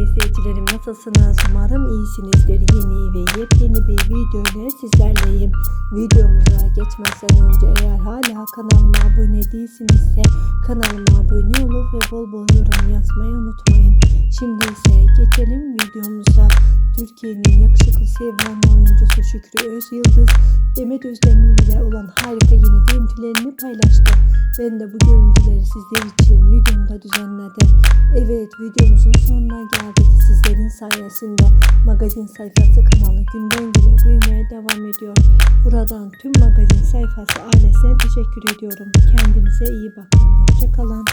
Değerli izleyicilerim nasılsınız? Umarım iyisinizdir. Yeni ve yepyeni bir video ile sizlerleyim. Videomuza geçmezden önce eğer hala kanalıma abone değilsinizse kanalıma abone olup ve bol bol yorum yazmayı unutmayın. Şimdi ise geçelim videomuza. Türkiye'nin yakışıklı sevilen oyuncusu Şükrü Özyıldız, Demet Özdemir ile olan harika görüntülerini paylaştı. Ben de bu görüntüleri sizler için videomda düzenledim. Evet videomuzun sonuna geldik. Sizlerin sayesinde magazin sayfası kanalı günden güne büyümeye devam ediyor. Buradan tüm magazin sayfası ailesine teşekkür ediyorum. Kendinize iyi bakın. Hoşçakalın.